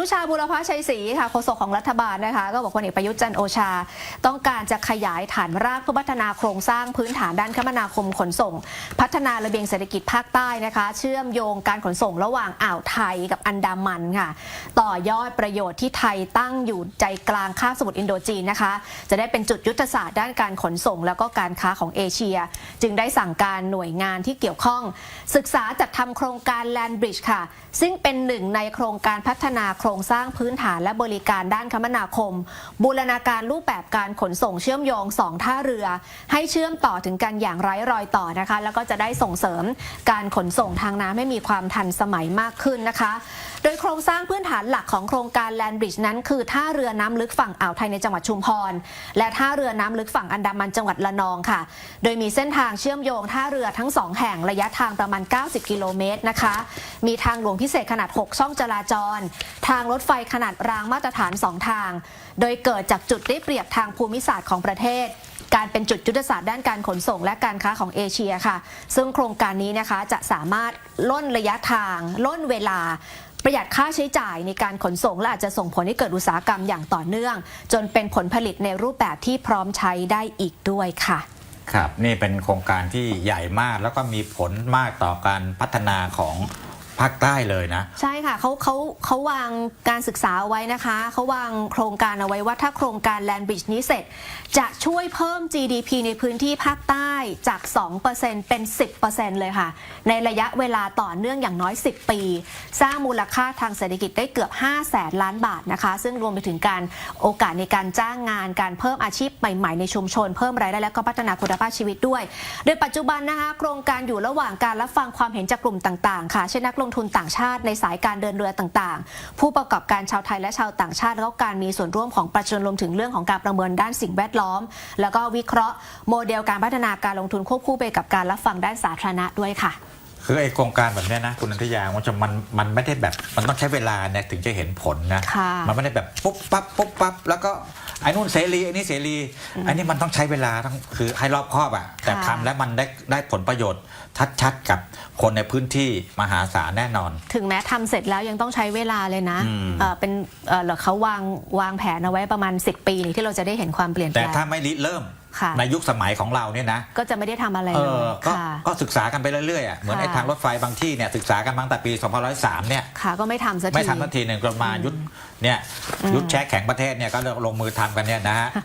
นุชาบุรพชัยศรีค่ะโฆษกของรัฐบาลนะคะ ก็บอกพลเอกประยุทธ์จันโอชา ต้องการจะขยายฐานรากเพื่อพัฒนาโครงสร้างพื้นฐานด้านคมนาคมขนส่ง พัฒนาระเบียงเศรษฐกิจภาคใต้นะคะ เชื่อมโยงการขนส่งระหว่างอ่าวไทยกับอันดามันค่ะ ต่อยอดประโยชน์ที่ไทยตั้งอยู่ใจกลางคาบสมุทรอินโดจีนนะคะ จะได้เป็นจุดยุทธศาสตร์ด้านการขนส่ง แล้วก็การค้าของเอเชีย จึงได้สั่งการหน่วยงานที่เกี่ยวข้อง ศึกษาจัดทำโครงการ Land Bridge ค่ะ ซึ่งเป็นหนึ่งในโครงการพัฒนาโครงงสร้างพื้นฐานและบริการด้านคมนาคม บูรณาการรูปแบบการขนส่งเชื่อมโยงสองท่าเรือ ให้เชื่อมต่อถึงกันอย่างไร้รอยต่อนะคะ แล้วก็จะได้ส่งเสริมการขนส่งทางน้ำให้มีความทันสมัยมากขึ้นนะคะ โดยโครงสร้างพื้นฐานหลักของโครงการ Land Bridge นั้นคือท่าเรือน้ำลึกฝั่งอ่าวไทยในจังหวัดชุมพร และท่าเรือน้ำลึกฝั่งอันดามันจังหวัดละนองค่ะ โดยมีเส้นทางเชื่อมโยงท่าเรือทั้งสองแห่งระยะทางประมาณ 90 กิโลเมตรนะคะ มีทางหลวงพิเศษขนาด 6 ช่องจราจร ทางางรถไฟขนาดรางมาตรฐาน 2 ทาง โดยเกิดจากจุดได้เปรียบทางภูมิศาสตร์ของประเทศ การเป็นจุดยุทธศาสตร์ด้านการขนส่งและการค้าของเอเชียค่ะ ซึ่งโครงการนี้นะคะจะสามารถล่นระยะทาง ล่นเวลาประหยัดค่าใช้จ่ายในการขนส่งและอาจจะส่งผลให้เกิดอุตสาหกรรมอย่างต่อเนื่อง จนเป็นผลผลิตในรูปแบบที่พร้อมใช้ได้อีกด้วยค่ะ ครับ นี่เป็นโครงการที่ใหญ่มากแล้วก็มีผลมากต่อการพัฒนาของ ภาคใต้เลยนะ ใช่ค่ะเขาเขาเขาวางการศึกษาเอาไว้นะคะเขาวางโครงการเอาไว้ว่าถ้าโครงการ Land Bridge นี้เสร็จ จะช่วยเพิ่ม GDP ในพื้นที่ภาคใต้จาก 2%เป็น 10%เลยค่ะ ในระยะเวลาต่อเนื่องอย่างน้อย 10 ปี สร้างมูลค่าทางเศรษฐกิจได้เกือบ5แสนล้านบาทนะคะ ซึ่งรวมไปถึงการโอกาสในการจ้างงานการเพิ่มอาชีพใหม่ ๆ ในชุมชน เพิ่มรายได้และก็พัฒนาคุณภาพชีวิตด้วย โดยปัจจุบันนะคะโครงการอยู่ระหว่างการรับฟังความเห็นจากกลุ่มต่างๆ ค่ะเช่นนักลงทุนต่างชาติในสายการเดินเรือต่างๆ ผู้ประกอบการชาวไทยและชาวต่างชาติแล้วก็การมีส่วนร่วมของประชาชนรวมถึงเรื่องของการประเมินด้านสิ่งแวดล้อม แล้วก็วิเคราะห์โมเดลการพัฒนาการลงทุนควบคู่ไปกับการรับฟังด้านสาธารณะด้วยค่ะคือไอโครงการแบบเนี้ยนะคุณนันทยามันจะมันมันไม่ได้แบบมันต้องใช้เวลาเนี่ยถึงจะเห็นผลนะค่ะมันไม่ได้แบบปุ๊บปั๊บปุ๊บปั๊บแล้วก็ ไอ้นู่นเสรีไอ้นี่เสรีไอ้นี่มันต้องใช้เวลาต้องคือให้รอบคอบอะแต่ค่ะทำแล้วมันได้ได้ผลประโยชน์ชัดๆกับคนในพื้นที่มหาศาลแน่นอน ถึงแม้ทำเสร็จแล้วยังต้องใช้เวลาเลยนะอืม เอ่อเป็นเอ่อเหรอเขาวางวางแผนเอาไว้ประมาณ 10 ปีนี่ที่เราจะได้เห็นความเปลี่ยนแปแต่ลงถ้าไม่ริเริ่มค่ะในยุคสมัยของเราเนี่ยนะ ก็จะไม่ได้ทำอะไรเอเลยอก็ค่ะ ก็ศึกษากันไปเรื่อยๆอะเหมือนค่ะไอ้ทางรถไฟบางที่เนี่ยศึกษากันมาตั้งแต่ปี2503เนี่ย ค่ะก็ไม่ทำสักที ไม่ทำทันทีหนึ่งก็มายุดเนี่ยยุดแช่แข็งประเทศเนี่ยก็ลงมือทำกันเนี่ยนะฮะ